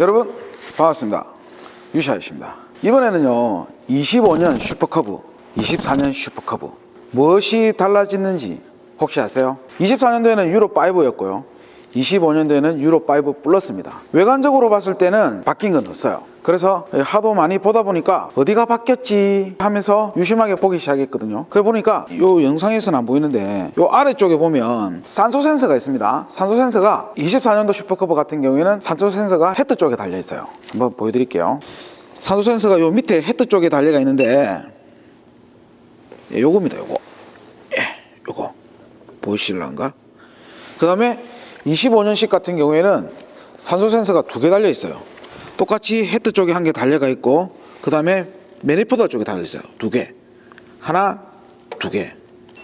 여러분 반갑습니다. 유샤이십니다. 이번에는요 25년 슈퍼커브, 24년 슈퍼커브 무엇이 달라졌는지 혹시 아세요? 24년도에는 유로 5였고요. 25년도에는 유로 5 플러스입니다. 외관적으로 봤을 때는 바뀐 건 없어요. 그래서 하도 많이 보다 보니까 어디가 바뀌었지 하면서 유심하게 보기 시작했거든요. 그래 보니까 요 영상에서는 안 보이는데 요 아래쪽에 보면 산소 센서가 있습니다. 산소 센서가 24년도 슈퍼커버 같은 경우에는 산소 센서가 헤드 쪽에 달려 있어요. 한번 보여드릴게요. 산소 센서가 요 밑에 헤드 쪽에 달려가 있는데 예, 요겁니다. 요거. 예, 요거 보이실란가? 그 다음에 25년식 같은 경우에는 산소 센서가 두 개 달려 있어요. 똑같이 헤드 쪽에 한 개 달려가 있고, 그 다음에 매니포더 쪽에 달려 있어요. 두 개. 하나, 두 개.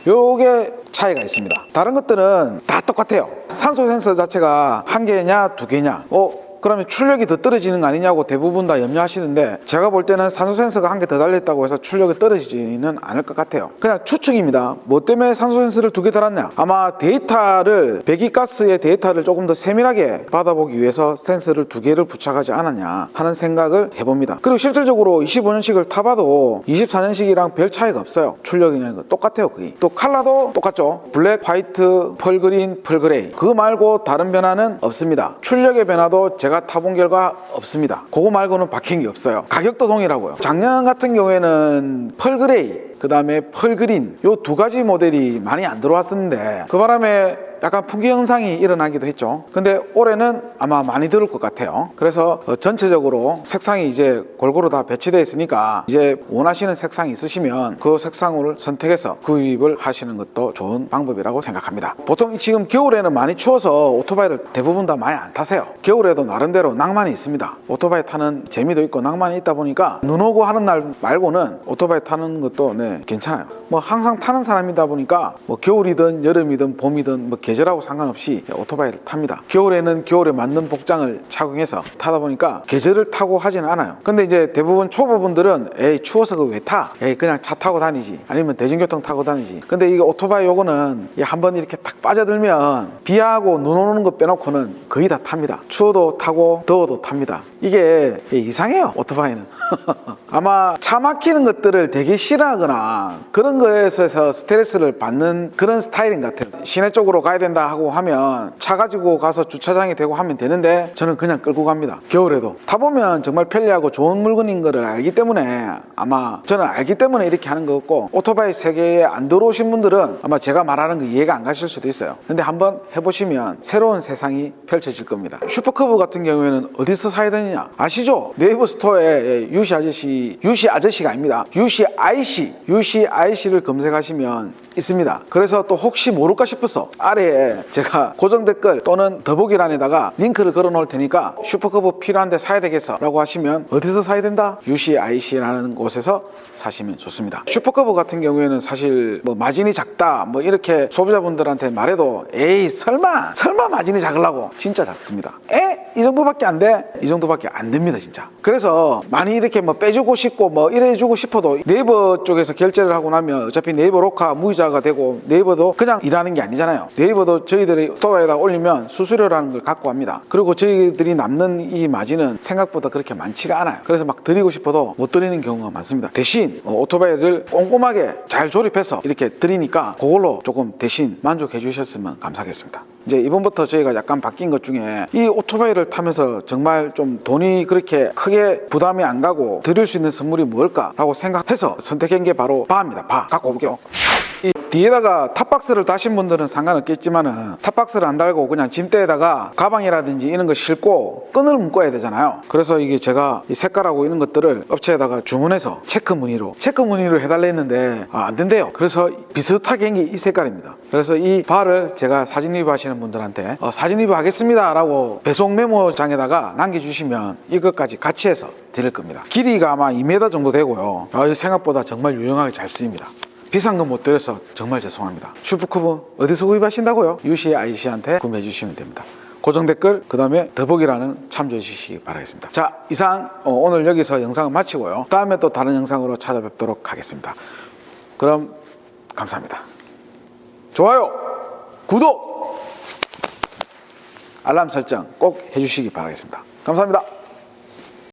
요게 차이가 있습니다. 다른 것들은 다 똑같아요. 산소 센서 자체가 한 개냐, 두 개냐. 어, 그러면 출력이 더 떨어지는 거 아니냐고 대부분 다 염려하시는데 제가 볼 때는 산소 센서가 한 개 더 달렸다고 해서 출력이 떨어지지는 않을 것 같아요. 그냥 추측입니다. 뭐 때문에 산소 센서를 두 개 달았냐? 아마 데이터를 배기가스의 데이터를 조금 더 세밀하게 받아보기 위해서 센서를 두 개를 부착하지 않았냐 하는 생각을 해봅니다. 그리고 실질적으로 25년식을 타봐도 24년식이랑 별 차이가 없어요. 출력이라는 거 똑같아요. 거의. 또 컬러도 똑같죠. 블랙, 화이트, 펄그린, 펄그레이. 그거 말고 다른 변화는 없습니다. 출력의 변화도 제가 타본 결과 없습니다. 그거 말고는 바뀐 게 없어요. 가격도 동일하고요. 작년 같은 경우에는 펄그레이 그 다음에 펄그린 요 두 가지 모델이 많이 안 들어왔었는데 그 바람에 약간 풍기 현상이 일어나기도 했죠. 근데 올해는 아마 많이 들을 것 같아요. 그래서 어, 전체적으로 색상이 이제 골고루 다 배치되어 있으니까 이제 원하시는 색상이 있으시면 그 색상을 선택해서 구입을 하시는 것도 좋은 방법이라고 생각합니다. 보통 지금 겨울에는 많이 추워서 오토바이를 대부분 다 많이 안 타세요. 겨울에도 나름대로 낭만이 있습니다. 오토바이 타는 재미도 있고 낭만이 있다 보니까 눈 오고 하는 날 말고는 오토바이 타는 것도 네, 괜찮아요. 뭐 항상 타는 사람이다 보니까 뭐 겨울이든 여름이든 봄이든 뭐 계절하고 상관없이 오토바이를 탑니다. 겨울에는 겨울에 맞는 복장을 착용해서 타다 보니까 계절을 타고 하지는 않아요. 근데 이제 대부분 초보분들은 에이 추워서 그왜 타? 에이 그냥 차 타고 다니지. 아니면 대중교통 타고 다니지. 근데 이게 오토바이 요거는 이 한번 이렇게 딱 빠져들면 비하고 눈 오는 거 빼놓고는 거의 다 탑니다. 추워도 타고 더워도 탑니다. 이게 이상해요. 오토바이는. 아마 차 막히는 것들을 되게 싫어하거나 그런 거에서 스트레스를 받는 그런 스타일인 것 같아요. 시내 쪽으로 가야 된다 하고 하면 차 가지고 가서 주차장에 대고 하면 되는데 저는 그냥 끌고 갑니다. 겨울에도. 타보면 정말 편리하고 좋은 물건인 거를 알기 때문에 아마 저는 알기 때문에 이렇게 하는 거고 오토바이 세계에 안 들어오신 분들은 아마 제가 말하는 거 이해가 안 가실 수도 있어요. 근데 한번 해보시면 새로운 세상이 펼쳐질 겁니다. 슈퍼커브 같은 경우에는 어디서 사야 되느냐? 아시죠? 네이버 스토어에 유시 아저씨, 유시 아저씨가 아닙니다. 유시 IC, 유시 IC를 검색하시면 있습니다. 그래서 또 혹시 모를까 싶어서 아래에 제가 고정 댓글 또는 더보기란에다가 링크를 걸어 놓을 테니까 슈퍼커브 필요한데 사야 되겠어 라고 하시면 어디서 사야 된다? 유시 IC라는 곳에서 사시면 좋습니다. 슈퍼커브 같은 경우에는 사실 뭐 마진이 작다 뭐 이렇게 소비자분들한테 말해도 에이 설마 설마 마진이 작으려고 진짜 작습니다. 에? 이 정도밖에 안 돼? 이 정도밖에 안 됩니다 진짜. 그래서 많이 이렇게 뭐 빼주고 싶고 뭐 이래주고 싶어도 네이버 쪽에서 결제를 하고 나면 어차피 네이버 로카 무이자가 되고 네이버도 그냥 일하는 게 아니잖아요. 네이버도 저희들이 스토어에다 올리면 수수료라는 걸 갖고 합니다. 그리고 저희들이 남는 이 마진은 생각보다 그렇게 많지가 않아요. 그래서 막 드리고 싶어도 못 드리는 경우가 많습니다. 대신 어, 오토바이를 꼼꼼하게 잘 조립해서 이렇게 드리니까 그걸로 조금 대신 만족해 주셨으면 감사하겠습니다. 이제 이번부터 저희가 약간 바뀐 것 중에 이 오토바이를 타면서 정말 좀 돈이 그렇게 크게 부담이 안 가고 드릴 수 있는 선물이 뭘까라고 생각해서 선택한 게 바로 바입니다. 바 갖고 올게요. 이 뒤에다가 탑박스를 다신 분들은 상관없겠지만은 탑박스를 안 달고 그냥 짐대에다가 가방이라든지 이런 거 싣고 끈을 묶어야 되잖아요. 그래서 이게 제가 이 색깔하고 이런 것들을 업체에다가 주문해서 체크 무늬로 체크 무늬로 해달라 했는데 아, 안 된대요. 그래서 비슷하게 한 게 이 색깔입니다. 그래서 이 바를 제가 사진 리뷰하시는 분들한테 어, 사진 리뷰 하겠습니다라고 배송 메모장에다가 남겨주시면 이것까지 같이 해서 드릴 겁니다. 길이가 아마 2m 정도 되고요. 아, 생각보다 정말 유용하게 잘 쓰입니다. 비싼 거못 드려서 정말 죄송합니다. 슈퍼쿠브 어디서 구입하신다고요? 유시 IC한테 구매해 주시면 됩니다. 고정 댓글 그 다음에 더보기라는 참조해 주시기 바라겠습니다. 자 이상 어, 오늘 여기서 영상을 마치고요. 다음에 또 다른 영상으로 찾아뵙도록 하겠습니다. 그럼 감사합니다. 좋아요, 구독, 알람 설정 꼭 해주시기 바라겠습니다. 감사합니다.